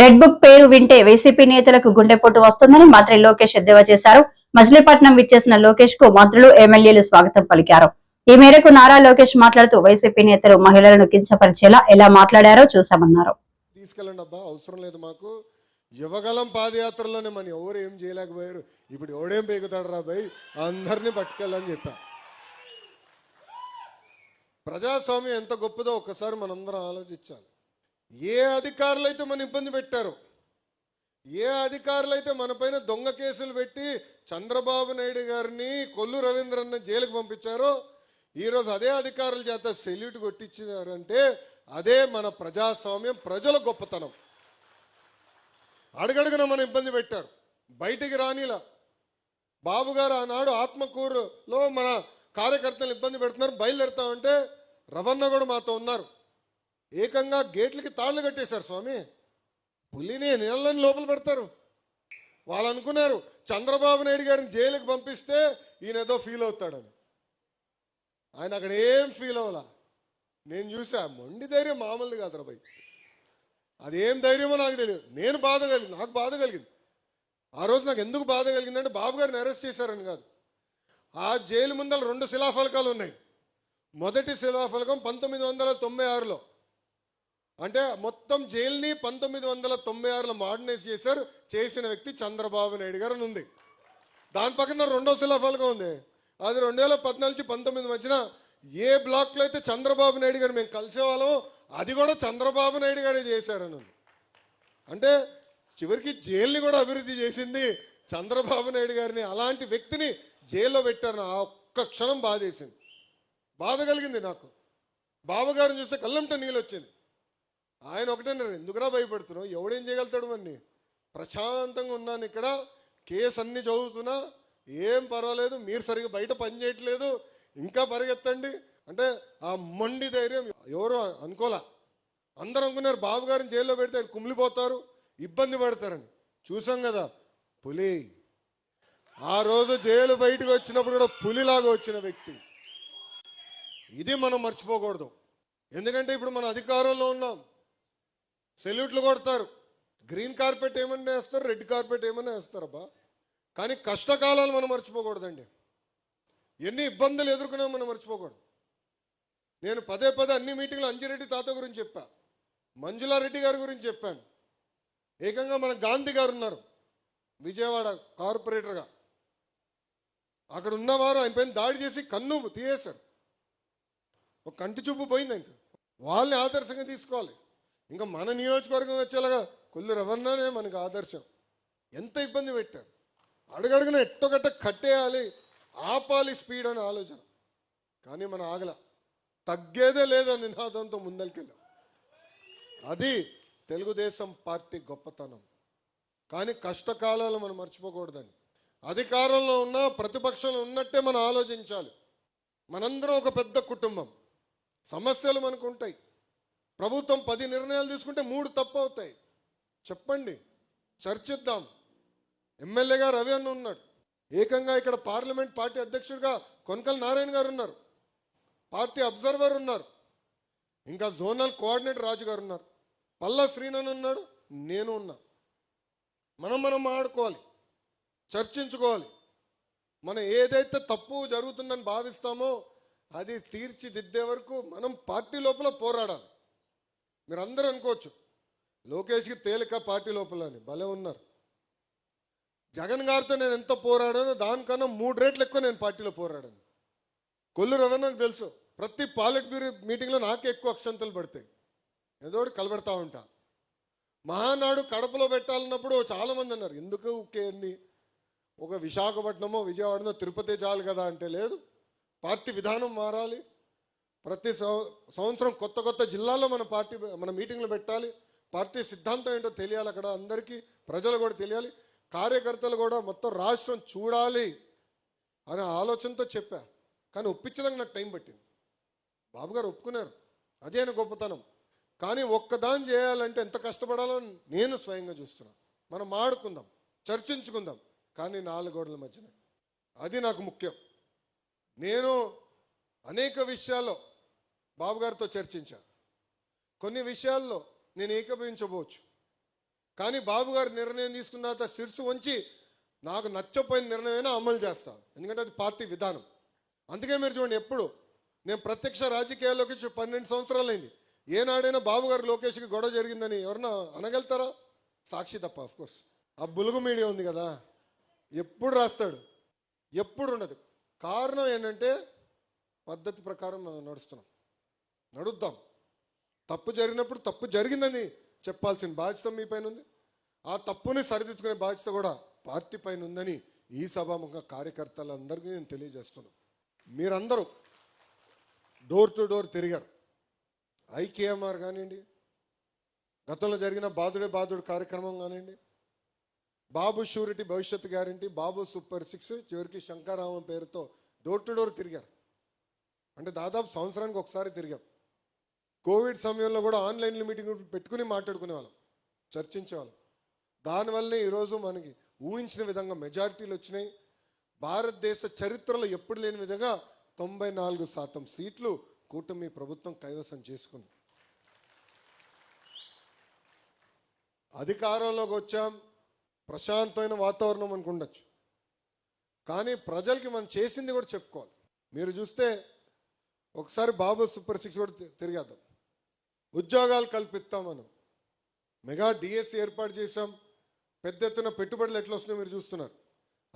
Red book పేరు వింటే YCP నేతలకు గుండెపోటు వస్తుందని మంత్రి లోకేష్ ఎద్దేవా చేశారు. మచిలీపట్నం విచ్చేసిన లోకేష్కు మంత్రులు ఎమ్మెల్యేలు స్వాగతం పలికారు. ఈ మేరకు నారా లోకేష్ మాట్లాడుతూ వైసీపీ నేతలు మహిళలను కించపరిచేలా ఎలా మాట్లాడారో చూశామన్నారు. తీసుకెళ్ళండి అబ్బా అవసరం లేదు మాకు. యువగలం పాదయాత్రలోనే మన ఎవరు ఏం చేయలేకపోయారు. ఇప్పుడు ఎవడేం పేగుతాడు రా భయ్ అందరినీ పట్టుకెళ్ళని చెప్పా. ప్రజాస్వామ్యం ఎంత గొప్పదో ఒక్కసారి మనందరం ఆలోచించాలి. ఏ అధికారులు అయితే మన ఇబ్బంది పెట్టారు ఏ అధికారులు అయితే మన పైన దొంగ కేసులు పెట్టి చంద్రబాబు నాయుడు గారిని కొల్లు రవీంద్రన్న జైలుకు పంపించారో ఈరోజు అదే అధికారుల చేత సెల్యూట్ కొట్టించినారంటే అదే మన ప్రజాస్వామ్యం ప్రజల గొప్పతనం. అడుగడుగున మన ఇబ్బంది పెట్టారు. బయటికి రానిలా. బాబు గారు ఆనాడు ఆత్మకూరులో మన కార్యకర్తలు ఇబ్బంది పెడుతున్నారు బయలుదేరుతామంటే రవణ కూడా మాతో ఉన్నారు. ఏకంగా గేట్లకి తాళ్ళు కట్టేశారు స్వామి. పులిని నీళ్ళని లోపల పెడతారు. వాళ్ళు అనుకున్నారు చంద్రబాబు నాయుడు గారిని జైలుకి పంపిస్తే ఈయన ఏదో ఫీల్ అవుతాడని. ఆయన అక్కడ ఏం ఫీల్ అవ్వాల. నేను చూసా మొండి ధైర్యం మామూలు కాదు భయ్ అదేం ధైర్యమో నాకు తెలియదు. నేను బాధ కలిగింది నాకు బాధ కలిగింది. ఆ రోజు నాకు ఎందుకు బాధ కలిగిందంటే బాబు గారిని అరెస్ట్ చేశారని కాదు. ఆ జైలు ముందర రెండు శిలాఫలకాలు ఉన్నాయి. మొదటి శిలాఫలకం పంతొమ్మిది వందల తొంభై ఆరులో. అంటే మొత్తం జైల్ని పంతొమ్మిది వందల తొంభై ఆరులో మోడర్నైజ్ చేశారు చేసిన వ్యక్తి చంద్రబాబు నాయుడు గారు అని ఉంది. దాని పక్కన రెండో శిలాఫలకం ఉంది. అది రెండు వేల పద్నాలుగు పంతొమ్మిది మధ్యన ఏ బ్లాక్లో అయితే చంద్రబాబు నాయుడు గారు మేము కలిసేవాళ్ళమో అది కూడా చంద్రబాబు నాయుడు గారే చేశారని అంటే చివరికి జైల్ని కూడా అభివృద్ధి చేసింది చంద్రబాబు నాయుడు గారిని అలాంటి వ్యక్తిని జైల్లో పెట్టారు ఆ ఒక్క క్షణం బాధేసింది. బాధ కలిగింది నాకు. బావగారిని చూస్తే కళ్ళంట నీళ్ళు వచ్చింది ఆయన ఒకటన్నారు ఎందుకురా భయపడుతున్నావు? ఎవడేం చేయగలుగుతాడు మన్ని? ప్రశాంతంగా ఉన్నాను ఇక్కడ. కేసు అన్ని చదువుతున్నా. ఏం పర్వాలేదు. మీరు సరిగ్గా బయట పని చేయట్లేదు. ఇంకా పరిగెత్తండి. అంటే ఆ మొండి ధైర్యం ఎవరు అనుకోలే? అందరూ అనుకున్నారు బాబు గారిని జైల్లో పెడితే ఆయన కుమిలిపోతారు. ఇబ్బంది పడతారని. చూసాం కదా పులి. ఆ రోజు జైలు బయటకు వచ్చినప్పుడు కూడా పులిలాగా వచ్చిన వ్యక్తి. ఇది మనం మర్చిపోకూడదు. ఎందుకంటే ఇప్పుడు మన అధికారంలో ఉన్నాం. సెల్యూట్లు కొడతారు. గ్రీన్ కార్పెట్ ఏమన్నా వేస్తారు రెడ్ కార్పెట్ ఏమన్నా వేస్తారబ్బా కానీ కష్టకాలాలు మనం మర్చిపోకూడదండి. ఎన్ని ఇబ్బందులు ఎదుర్కొన్నా మనం మర్చిపోకూడదు. నేను పదే పదే అన్ని మీటింగ్లు అంజిరెడ్డి తాత గురించి చెప్పా. మంజులారెడ్డి గారి గురించి చెప్పాను. ఏకంగా మన గాంధీ గారు ఉన్నారు. విజయవాడ కార్పొరేటర్గా. అక్కడ ఉన్నవారు ఆయన పైన దాడి చేసి కన్ను తీయేశారు ఒక కంటి చూపు పోయింది ఇంకా వాళ్ళని ఆదర్శంగా తీసుకోవాలి. ఇంకా మన నియోజకవర్గం వచ్చేలాగా కొల్లు రవణనే మనకు ఆదర్శం. ఎంత ఇబ్బంది పెట్టారు అడుగడుగున ఎట్టొకట్ట కట్టేయాలి ఆపాలి స్పీడ్ అనే ఆలోచన. కానీ మన ఆగల. తగ్గేదే లేదని నినాదంతో ముందరికెళ్ళాం. అది తెలుగుదేశం పార్టీ గొప్పతనం. కానీ కష్టకాలాలు మనం మర్చిపోకూడదని అధికారంలో ఉన్న ప్రతిపక్షంలో ఉన్నట్టే మనం ఆలోచించాలి. మనందరం ఒక పెద్ద కుటుంబం. సమస్యలు మనకు ఉంటాయి. ప్రభుత్వం పది నిర్ణయాలు తీసుకుంటే మూడు తప్పు అవుతాయి చెప్పండి. చర్చిద్దాం. ఎమ్మెల్యేగా రవి అన్న ఉన్నాడు. ఏకంగా ఇక్కడ పార్లమెంట్ పార్టీ అధ్యక్షుడిగా కొనకల నారాయణ గారు ఉన్నారు. పార్టీ అబ్జర్వర్ ఉన్నారు. ఇంకా జోనల్ కోఆర్డినేటర్ రాజు గారు ఉన్నారు. పల్లా శ్రీనన్ ఉన్నాడు. నేను ఉన్నా. మనం మనం ఆడుకోవాలి. చర్చించుకోవాలి. మనం ఏదైతే తప్పు జరుగుతుందని భావిస్తామో అది తీర్చిదిద్దే వరకు మనం పార్టీ లోపల పోరాడాలి. మీరు అందరూ అనుకోవచ్చు. లోకేష్కి తేలిక పార్టీ లోపల అని భలే ఉన్నారు. జగన్ గారితో నేను ఎంత పోరాడానో దానికన్నా మూడు రేట్లు ఎక్కువ నేను పార్టీలో పోరాడాను. కొల్లు రవి నాకు తెలుసు. ప్రతి పాలిట్ బ్యూరో మీటింగ్లో నాకే ఎక్కువ అక్షంతలు పడతాయి. ఏదో ఒకటి కలబెడతా ఉంటా. మహానాడు కడపలో పెట్టాలన్నప్పుడు చాలామంది అన్నారు ఎందుకు ఉక్కేయండి ఒక విశాఖపట్నమో విజయవాడనో తిరుపతి చాలు కదా? అంటే లేదు. పార్టీ విధానం మారాలి. ప్రతి సంవత్సరం కొత్త కొత్త జిల్లాల్లో మన పార్టీ మన మీటింగ్లు పెట్టాలి. పార్టీ సిద్ధాంతం ఏంటో తెలియాలి అక్కడ అందరికీ ప్రజలు కూడా తెలియాలి. కార్యకర్తలు కూడా మొత్తం రాష్ట్రం చూడాలి అనే ఆలోచనతో చెప్పా. కానీ ఒప్పించడానికి నాకు టైం పట్టింది. బాబు గారు ఒప్పుకున్నారు. అదే ఆయన గొప్పతనం. కానీ ఒక్కదాని చేయాలంటే ఎంత కష్టపడాలో నేను స్వయంగా చూస్తున్నా. మనం మాడుకుందాం చర్చించుకుందాం. కానీ నాలుగు గోడల మధ్యనే. అది నాకు ముఖ్యం. నేను అనేక విషయాల్లో బాబు గారితో చర్చించా కొన్ని విషయాల్లో నేను ఏకీభవించబోవచ్చు. కానీ బాబు గారు నిర్ణయం తీసుకున్న తర్వాత శిరసు ఉంచి నాకు నచ్చపోయిన నిర్ణయమైనా అమలు చేస్తాను. ఎందుకంటే అది పార్టీ విధానం. అందుకే మీరు చూడండి ఎప్పుడు నేను ప్రత్యక్ష రాజకీయాల్లోకి పన్నెండు సంవత్సరాలు అయింది ఏనాడైనా బాబు గారు లోకేష్కి గొడవ జరిగిందని ఎవరన్నా అనగలుగుతారా? సాక్షి తప్ప ఆఫ్ కోర్స్ ఆ బులుగు మీడియా ఉంది కదా ఎప్పుడు రాస్తాడు? ఎప్పుడు ఉండదు. కారణం ఏంటంటే పద్ధతి ప్రకారం మనం నడుస్తున్నాం. నడుద్దాం. తప్పు జరిగినప్పుడు తప్పు జరిగిందని చెప్పాల్సిన బాధ్యత మీ పైన ఉంది. ఆ తప్పుని సరిదిద్దుకునే బాధ్యత కూడా పార్టీ పైన ఉందని ఈ సభాముఖ కార్యకర్తలందరికీ నేను తెలియజేస్తున్నాను. మీరందరూ డోర్ టు డోర్ తిరిగారు. ఐకేఎంఆర్ కానివ్వండి గతంలో జరిగిన బాధుడే బాధుడు కార్యక్రమం కానివ్వండి బాబు షూరిటీ భవిష్యత్ గ్యారంటీ బాబు సూపర్ సిక్స్ చివరికి శంకరామం పేరుతో డోర్ టు డోర్ తిరిగారు. అంటే దాదాపు సంవత్సరానికి ఒకసారి తిరిగాం. కోవిడ్ సమయంలో కూడా ఆన్లైన్ మీటింగ్ పెట్టుకుని మాట్లాడుకునేవాళ్ళం చర్చించేవాళ్ళం. దానివల్లనే ఈరోజు మనకి ఊహించిన విధంగా మెజారిటీలు వచ్చినాయి. భారతదేశ చరిత్రలో ఎప్పుడు లేని విధంగా తొంభై నాలుగు శాతం సీట్లు కూటమి ప్రభుత్వం కైవసం చేసుకుంది. అధికారంలోకి వచ్చాం ప్రశాంతమైన వాతావరణం అనుకుండొచ్చు కానీ ప్రజలకి మనం చేసింది కూడా చెప్పుకోవాలి. మీరు చూస్తే ఒకసారి బాబు సూపర్ సిక్స్ కూడా తిరిగేద్దాం. ఉద్యోగాలు కల్పిస్తాం మనం. మెగా డిఎస్సి ఏర్పాటు చేశాం. పెద్ద ఎత్తున పెట్టుబడులు ఎట్లా వస్తున్నాయో మీరు చూస్తున్నారు.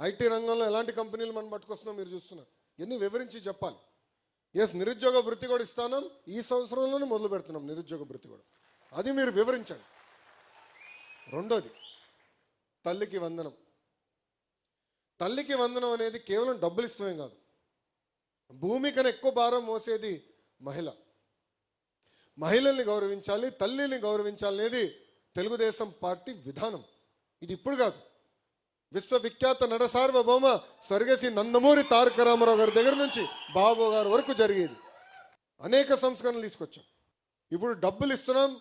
ఐటీ రంగంలో ఎలాంటి కంపెనీలు మనం పట్టుకొస్తున్నాం మీరు చూస్తున్నారు. ఎన్ని వివరించి చెప్పాలి. ఎస్ నిరుద్యోగ వృత్తి కూడా ఇస్తాను. ఈ సంవత్సరంలోనే మొదలు పెడుతున్నాం నిరుద్యోగ వృత్తి కూడా. అది మీరు వివరించండి రెండోది తల్లికి వందనం. తల్లికి వందనం అనేది కేవలం డబ్బులు ఇష్టమే కాదు. భూమి కన్నా ఎక్కువ భారం మోసేది మహిళ. మహిళల్ని గౌరవించాలి తల్లిని గౌరవించాలి అనేది తెలుగుదేశం పార్టీ విధానం. ఇది ఇప్పుడు కాదు. విశ్వవిఖ్యాత నట సార్వభౌమ స్వర్గశ్రీ నందమూరి తారక రామారావు గారి దగ్గర నుంచి బాబు గారి వరకు జరిగేది. అనేక సంస్కరణలు తీసుకొచ్చాం. ఇప్పుడు డబ్బులు ఇస్తున్నాం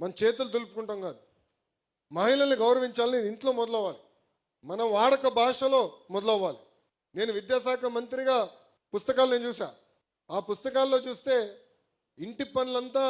మన చేతులు దులుపుకుంటాం కాదు. మహిళల్ని గౌరవించాలని ఇంట్లో మొదలవ్వాలి. మన వాడక భాషలో మొదలవ్వాలి. నేను విద్యాశాఖ మంత్రిగా పుస్తకాలు నేను చూసా. ఆ పుస్తకాల్లో చూస్తే ఇంటి పనులంతా